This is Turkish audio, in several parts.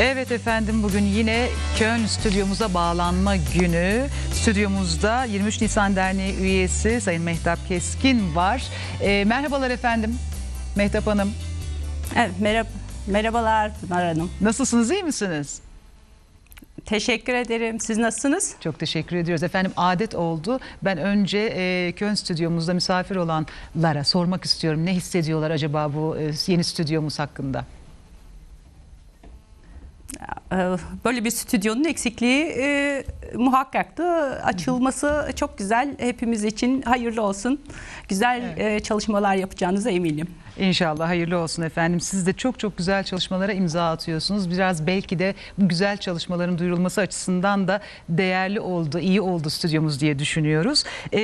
Evet efendim bugün yine Köln stüdyomuza bağlanma günü. Stüdyomuzda 23 Nisan Derneği üyesi Sayın Mehtap Keskin var. Ee, merhabalar efendim. Mehtap Hanım. Evet, merhaba, merhabalar Pınar Hanım. Nasılsınız iyi misiniz? Teşekkür ederim. Siz nasılsınız? Çok teşekkür ediyoruz. Efendim adet oldu. Ben önce e, Köln stüdyomuzda misafir olanlara sormak istiyorum. Ne hissediyorlar acaba bu e, yeni stüdyomuz hakkında? Ee, Böyle bir stüdyonun eksikliği e, muhakkaktı. Açılması çok güzel. Hepimiz için hayırlı olsun. Güzel e, çalışmalar yapacağınıza eminim. İnşallah hayırlı olsun efendim. Siz de çok çok güzel çalışmalara imza atıyorsunuz. Biraz belki de bu güzel çalışmaların duyurulması açısından da değerli oldu, iyi oldu stüdyomuz diye düşünüyoruz. Ee,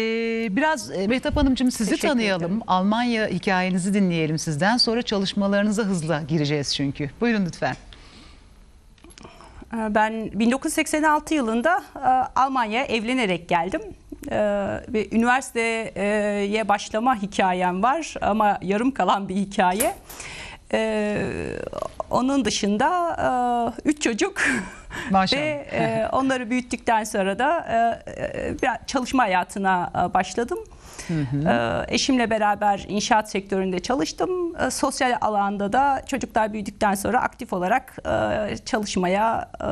biraz e, Mehtap Hanımcığım sizi Teşekkür tanıyalım. ederim. Almanya hikayenizi dinleyelim sizden. Sonra çalışmalarınıza hızla gireceğiz çünkü. Buyurun lütfen. Ee, Ben 1986 yılında e, Almanya'ya evlenerek geldim. Ee, Ve üniversiteye başlama hikayem var ama yarım kalan bir hikaye. Ee, Onun dışında e, üç çocuk Maşallah. ve e, onları büyüttükten sonra da e, e, biraz çalışma hayatına e, başladım. Ee, Eşimle beraber inşaat sektöründe çalıştım. Sosyal alanda da çocuklar büyüdükten sonra aktif olarak e, çalışmaya e,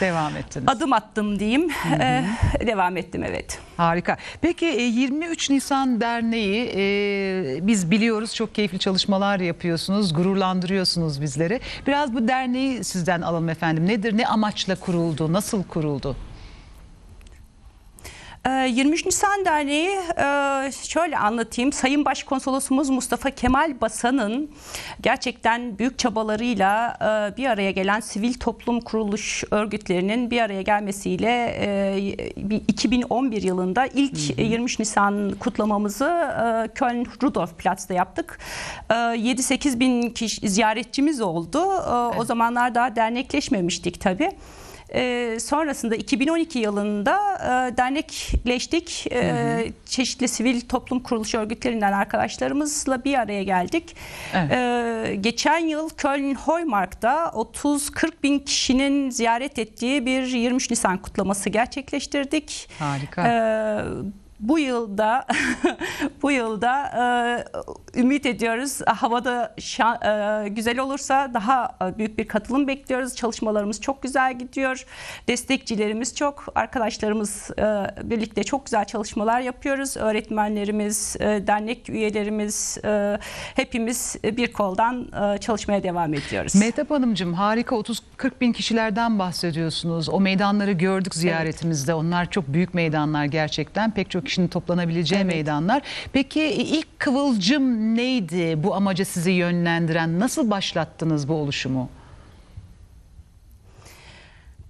Devam ettiniz. adım attım diyeyim. Ee, Devam ettim evet. Harika. Peki e, 23 Nisan Derneği e, biz biliyoruz çok keyifli çalışmalar yapıyorsunuz, gururlandırıyorsunuz bizleri. Biraz bu derneği sizden alalım efendim. Nedir, ne amaçla kuruldu, nasıl kuruldu? Ee, 23 Nisan Derneği e, şöyle anlatayım. Sayın Başkonsolosumuz Mustafa Kemal Basan'ın gerçekten büyük çabalarıyla e, bir araya gelen sivil toplum kuruluş örgütlerinin bir araya gelmesiyle e, bir 2011 yılında ilk 23 Nisan kutlamamızı e, Köln Rudolf Platz'ta yaptık. E, 7-8 bin kişi ziyaretçimiz oldu. E, O zamanlar daha dernekleşmemiştik tabii. Ee, sonrasında 2012 yılında e, dernekleştik. Ee, Çeşitli sivil toplum kuruluş örgütlerinden arkadaşlarımızla bir araya geldik. Evet. Ee, geçen yıl Köln Heumarkt'ta 30-40 bin kişinin ziyaret ettiği bir 23 Nisan kutlaması gerçekleştirdik. Harika. Ee, bu yılda bu yılda e, ümit ediyoruz. Havada şa- e, güzel olursa daha e, büyük bir katılım bekliyoruz. Çalışmalarımız çok güzel gidiyor. Destekçilerimiz çok. Arkadaşlarımız e, birlikte çok güzel çalışmalar yapıyoruz. Öğretmenlerimiz, e, dernek üyelerimiz e, hepimiz bir koldan e, çalışmaya devam ediyoruz. Mehtap Hanımcığım harika 30-40 bin kişilerden bahsediyorsunuz. O meydanları gördük ziyaretimizde. Onlar çok büyük meydanlar gerçekten. Pek çok kişinin toplanabileceği Evet. meydanlar. Peki ilk kıvılcım neydi bu amaca sizi yönlendiren? Nasıl başlattınız bu oluşumu?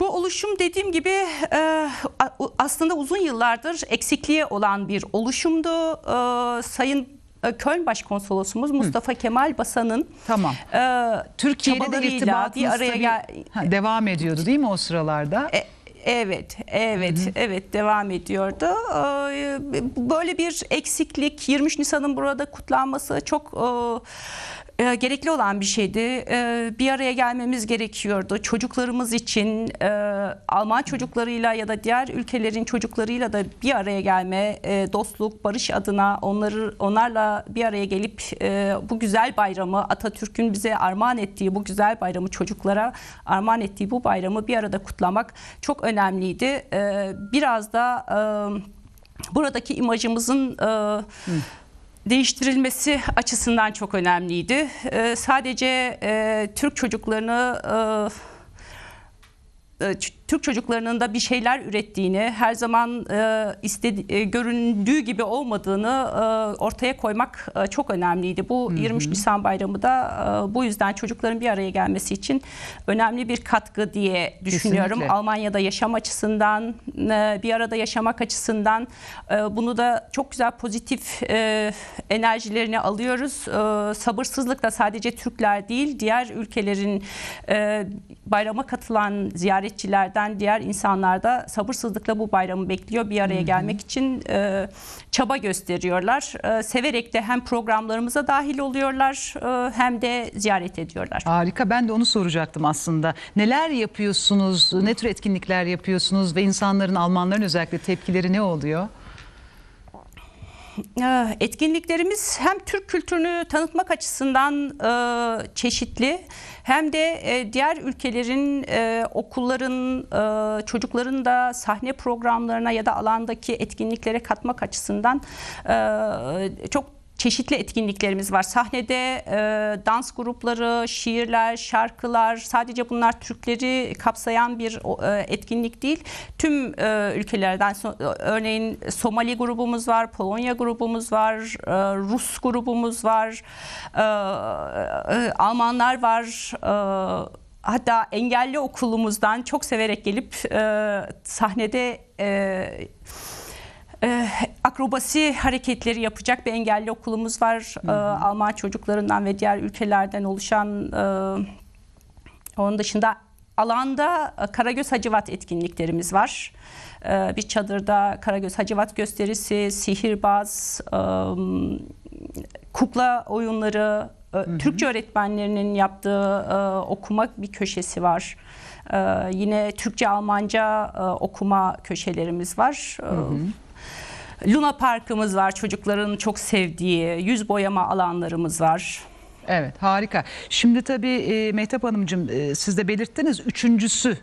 Bu oluşum dediğim gibi e, aslında uzun yıllardır eksikliği olan bir oluşumdu. E, Sayın e, Köln Başkonsolosumuz Mustafa Kemal Basan'ın Tamam. e, Türkiye'de de irtibatınız bir araya tabii- gel Ha, devam ediyordu değil mi o sıralarda? E, Evet, evet, evet devam ediyordu. Ee, Böyle bir eksiklik 23 Nisan'ın burada kutlanması çok e, gerekli olan bir şeydi. E, Bir araya gelmemiz gerekiyordu. Çocuklarımız için e, Alman çocuklarıyla ya da diğer ülkelerin çocuklarıyla da bir araya gelme, e, dostluk, barış adına onları onlarla bir araya gelip e, bu güzel bayramı Atatürk'ün bize armağan ettiği bu güzel bayramı çocuklara armağan ettiği bu bayramı bir arada kutlamak çok önemliydi. E, Biraz da e, buradaki imajımızın e, değiştirilmesi açısından çok önemliydi. E, Sadece e, Türk çocuklarını e, e, Türk çocuklarının da bir şeyler ürettiğini, her zaman e, istedi, e, göründüğü gibi olmadığını e, ortaya koymak e, çok önemliydi. Bu 23 Nisan Bayramı da e, bu yüzden çocukların bir araya gelmesi için önemli bir katkı diye düşünüyorum. Kesinlikle. Almanya'da yaşam açısından, e, bir arada yaşamak açısından e, bunu da çok güzel pozitif e, enerjilerini alıyoruz. E, Sabırsızlıkla sadece Türkler değil, diğer ülkelerin e, bayrama katılan ziyaretçiler de ülkelerden diğer insanlar da sabırsızlıkla bu bayramı bekliyor. Bir araya gelmek için e, çaba gösteriyorlar. E, severek de hem programlarımıza dahil oluyorlar e, hem de ziyaret ediyorlar. Harika. Ben de onu soracaktım aslında. Neler yapıyorsunuz? Ne tür etkinlikler yapıyorsunuz ve insanların, Almanların özellikle tepkileri ne oluyor? Ee, Etkinliklerimiz hem Türk kültürünü tanıtmak açısından e, çeşitli hem de e, diğer ülkelerin e, okulların e, çocukların da sahne programlarına ya da alandaki etkinliklere katmak açısından e, çok çeşitli etkinliklerimiz var. Sahnede e, dans grupları, şiirler, şarkılar sadece bunlar Türkleri kapsayan bir e, etkinlik değil. Tüm e, ülkelerden so- örneğin Somali grubumuz var, Polonya grubumuz var, e, Rus grubumuz var, e, e, Almanlar var. E, hatta engelli okulumuzdan çok severek gelip e, sahnede e, e, akrobasi hareketleri yapacak bir engelli okulumuz var. E, Alman çocuklarından ve diğer ülkelerden oluşan e, onun dışında alanda Karagöz Hacivat etkinliklerimiz var. E, bir çadırda Karagöz Hacivat gösterisi, sihirbaz, e, kukla oyunları, e, Türkçe öğretmenlerinin yaptığı e, okuma bir köşesi var. E, yine Türkçe Almanca e, okuma köşelerimiz var. E, Luna Parkımız var çocukların çok sevdiği, yüz boyama alanlarımız var. Evet harika. Şimdi tabii e, Mehtap Hanımcığım e, siz de belirttiniz üçüncüsü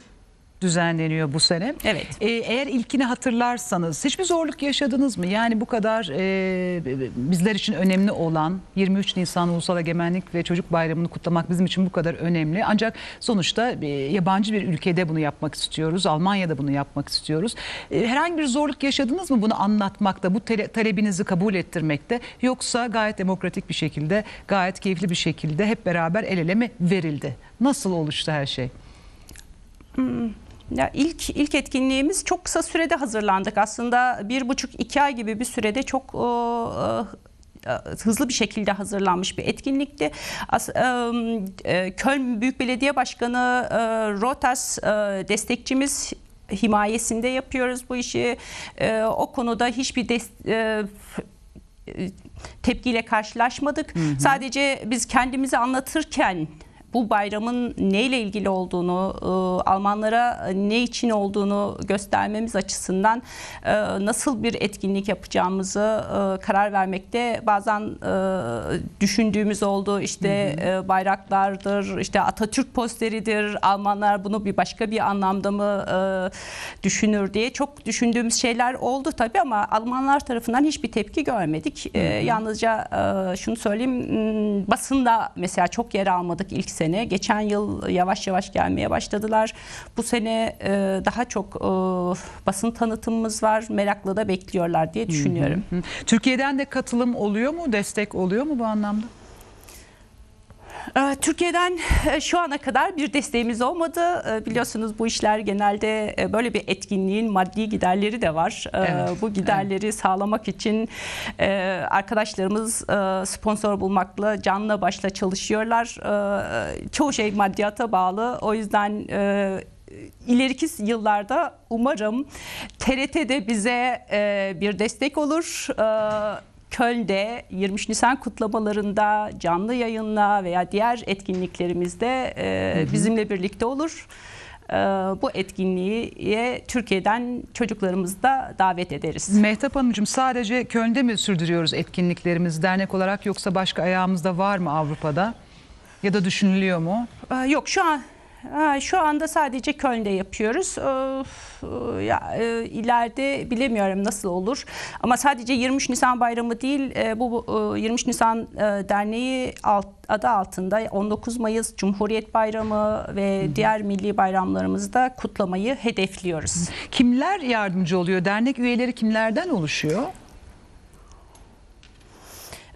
düzenleniyor bu sene. Evet. E, eğer ilkini hatırlarsanız hiçbir zorluk yaşadınız mı? Yani bu kadar e, bizler için önemli olan 23 Nisan Ulusal Egemenlik ve Çocuk Bayramı'nı kutlamak bizim için bu kadar önemli. Ancak sonuçta e, yabancı bir ülkede bunu yapmak istiyoruz. Almanya'da bunu yapmak istiyoruz. E, herhangi bir zorluk yaşadınız mı bunu anlatmakta, bu tele- talebinizi kabul ettirmekte? Yoksa gayet demokratik bir şekilde, gayet keyifli bir şekilde hep beraber el ele mi verildi? Nasıl oluştu her şey? Ya ilk ilk etkinliğimiz çok kısa sürede hazırlandık. Aslında bir buçuk iki ay gibi bir sürede çok e, e, hızlı bir şekilde hazırlanmış bir etkinlikti. As, e, e, Köln Büyük Belediye Başkanı e, Rotas e, destekçimiz himayesinde yapıyoruz bu işi. E, o konuda hiçbir e, tepkiyle karşılaşmadık. Sadece biz kendimizi anlatırken bu bayramın neyle ilgili olduğunu, e, Almanlara ne için olduğunu göstermemiz açısından e, nasıl bir etkinlik yapacağımızı e, karar vermekte bazen e, düşündüğümüz oldu. İşte e, bayraklardır, işte Atatürk posteridir. Almanlar bunu bir başka bir anlamda mı e, düşünür diye çok düşündüğümüz şeyler oldu tabii ama Almanlar tarafından hiçbir tepki görmedik. E, yalnızca e, şunu söyleyeyim, basında mesela çok yer almadık ilk sene. Geçen yıl yavaş yavaş gelmeye başladılar. Bu sene e, daha çok e, basın tanıtımımız var. Merakla da bekliyorlar diye düşünüyorum. Hı. Türkiye'den de katılım oluyor mu? Destek oluyor mu bu anlamda? Ee, Türkiye'den e, şu ana kadar bir desteğimiz olmadı. Ee, Biliyorsunuz bu işler genelde e, böyle bir etkinliğin maddi giderleri de var. Ee, Evet, Bu giderleri sağlamak için e, arkadaşlarımız sponsor bulmakla canla başla çalışıyorlar. Çoğu şey maddiyata bağlı. O yüzden ileriki yıllarda umarım TRT de bize bir destek olur. E, Köln'de 23 Nisan kutlamalarında canlı yayınla veya diğer etkinliklerimizde e, bizimle birlikte olur. E, bu etkinliğe Türkiye'den çocuklarımızı da davet ederiz. Mehtap Hanımcığım sadece Köln'de mi sürdürüyoruz etkinliklerimizi dernek olarak yoksa başka ayağımızda var mı Avrupa'da? Ya da düşünülüyor mu? Ee, Yok şu an ha, şu anda sadece Köln'de yapıyoruz. Ee, Ya, e, ileride bilemiyorum nasıl olur. Ama sadece 23 Nisan Bayramı değil, e, bu e, 23 Nisan e, Derneği alt, adı altında 19 Mayıs Cumhuriyet Bayramı ve diğer milli bayramlarımızı da kutlamayı hedefliyoruz. Kimler yardımcı oluyor? Dernek üyeleri kimlerden oluşuyor?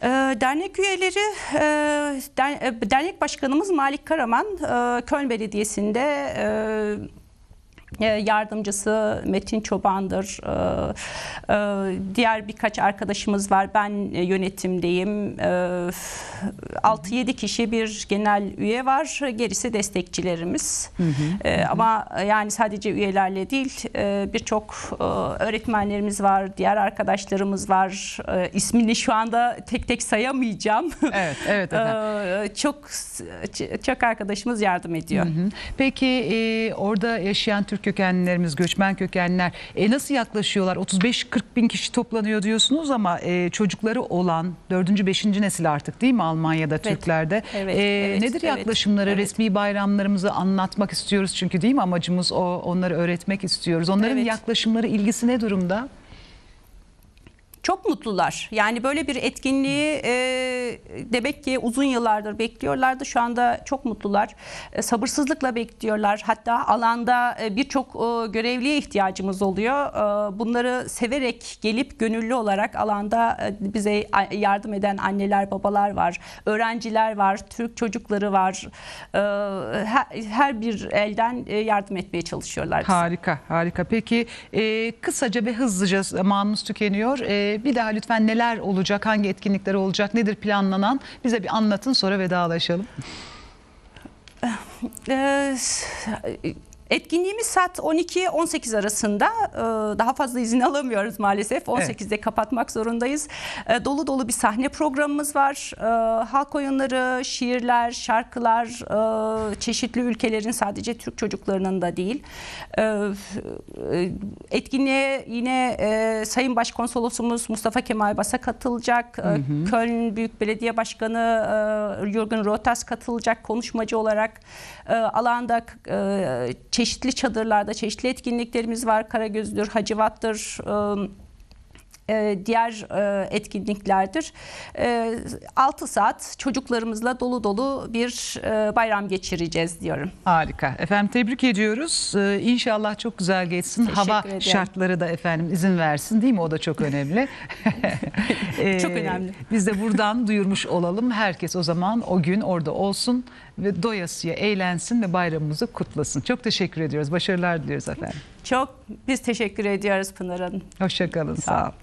Ee, Dernek üyeleri, e, e, dernek başkanımız Malik Karaman, e, Köln Belediyesi'nde yardımcısı Metin Çoban'dır. E, e, Diğer birkaç arkadaşımız var. Ben e, yönetimdeyim. E, 6-7 kişi bir genel üye var. Gerisi destekçilerimiz. E, Ama yani sadece üyelerle değil e, birçok e, öğretmenlerimiz var. Diğer arkadaşlarımız var. E, İsmini şu anda tek tek sayamayacağım. Evet, evet efendim. E, Çok çok arkadaşımız yardım ediyor. Hı. Peki e, orada yaşayan Türk kökenlilerimiz, göçmen kökenliler e, nasıl yaklaşıyorlar? 35-40 bin kişi toplanıyor diyorsunuz ama e, çocukları olan 4. 5. nesil artık değil mi Almanya'da Türklerde? evet, E, evet, nedir evet, yaklaşımları? evet. Resmi bayramlarımızı anlatmak istiyoruz çünkü değil mi amacımız o onları öğretmek istiyoruz. Onların Evet. yaklaşımları, ilgisi ne durumda? Çok mutlular. Yani böyle bir etkinliği e, demek ki uzun yıllardır bekliyorlardı. Şu anda çok mutlular. E, sabırsızlıkla bekliyorlar. Hatta alanda e, birçok e, görevliye ihtiyacımız oluyor. E, bunları severek gelip gönüllü olarak alanda e, bize yardım eden anneler, babalar var. Öğrenciler var, Türk çocukları var. E, her, her bir elden e, yardım etmeye çalışıyorlar. bize. Harika, harika. Peki e, kısaca ve hızlıca zamanımız tükeniyor. E, bir daha lütfen neler olacak, hangi etkinlikler olacak, nedir planlanan? Bize bir anlatın sonra vedalaşalım. Etkinliğimiz saat 12-18 arasında. Ee, Daha fazla izin alamıyoruz maalesef. 18'de kapatmak zorundayız. Ee, Dolu dolu bir sahne programımız var. Ee, Halk oyunları, şiirler, şarkılar, e, çeşitli ülkelerin sadece Türk çocuklarının da değil. E, Etkinliğe yine e, Sayın Başkonsolosumuz Mustafa Kemal Basa katılacak. Ee, Köln Büyük Belediye Başkanı Jürgen Rotas katılacak konuşmacı olarak. Alanda çeşitli çadırlarda çeşitli etkinliklerimiz var. Karagöz'dür, Hacivat'tır, e, e, diğer e, etkinliklerdir. 6 saat çocuklarımızla dolu dolu bir e, bayram geçireceğiz diyorum. Harika. Efendim tebrik ediyoruz. İnşallah çok güzel geçsin. Teşekkür Hava ederim. şartları da efendim izin versin değil mi? O da çok önemli. Çok önemli. Biz de buradan duyurmuş olalım. Herkes o zaman o gün orada olsun ve doyasıya eğlensin ve bayramımızı kutlasın. Çok teşekkür ediyoruz. Başarılar diliyoruz efendim. Çok biz teşekkür ediyoruz Pınar Hanım. Hoşçakalın. Sağ Sağ olun.